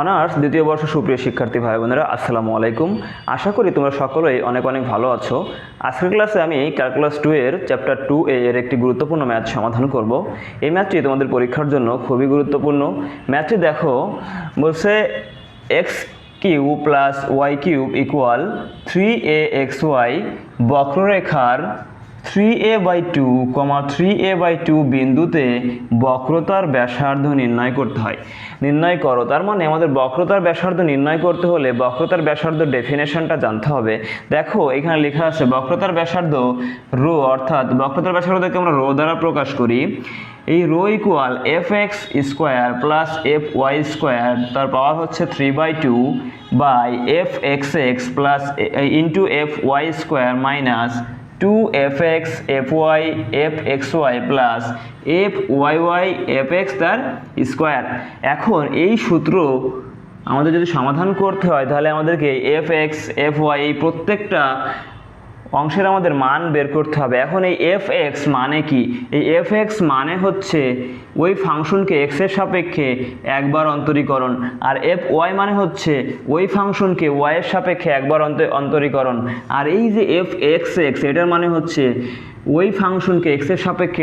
Honours দ্বিতীয় বর্ষ সুপ্রিয় শিক্ষার্থী ভাই বোনেরা আসসালামু আলাইকুম। আশা করি তোমরা সকলেই অনেক অনেক ভালো আছো। আজকের ক্লাসে আমি ক্যালকুলাস টু এর চ্যাপ্টার টু এ এর একটি গুরুত্বপূর্ণ ম্যাথ সমাধান করব। এই ম্যাথটি তোমাদের পরীক্ষার জন্য খুবই গুরুত্বপূর্ণ। ম্যাথটি দেখো, বলছে x cube plus y cube equal three a x y বক্ররেখার three a by two, comma three a by two বিন্দুতে বক্রতার ব্যাসার্ধ নির্ণয় করতে হয়। নির্ণয় করো, তার মানে আমাদের বক্রতার ব্যাসার্ধ নির্ণয় করতে হলে বক্রতার ব্যাসার্ধ ডেফিনেশনটা জানতে হবে। দেখো, এখানে লেখা আছে, বক্রতার ব্যাসার্ধ রো, অর্থাৎ বক্রতার ব্যাসার্ধকে আমরা রো দ্বারা প্রকাশ করি। এই rho equal f x square plus f y square তার পাওয়ার হচ্ছে three by two by f x x plus into f y square minus two f x f y f x y plus f y y f x তার square এখন এই সূত্র আমাদের যদি সমাধান করতে হয়, তাহলে আমাদেরকে এফ এক্স এফ ওয়াই এই প্রত্যেকটা অংশের আমাদের মান বের করতে হবে। এখন এই এফ এক্স মানে কি? এই এফ এক্স মানে হচ্ছে ওই ফাংশনকে এক্সের সাপেক্ষে একবার অন্তরীকরণ। আর এফ ওয়াই মানে হচ্ছে ওই ফাংশনকে ওয়াইয়ের সাপেক্ষে একবার অন্ত- অন্তরীকরণ। আর এই যে এফ এক্স এক্স এটার মানে হচ্ছে ওই ফাংশনকে এক্সের সাপেক্ষে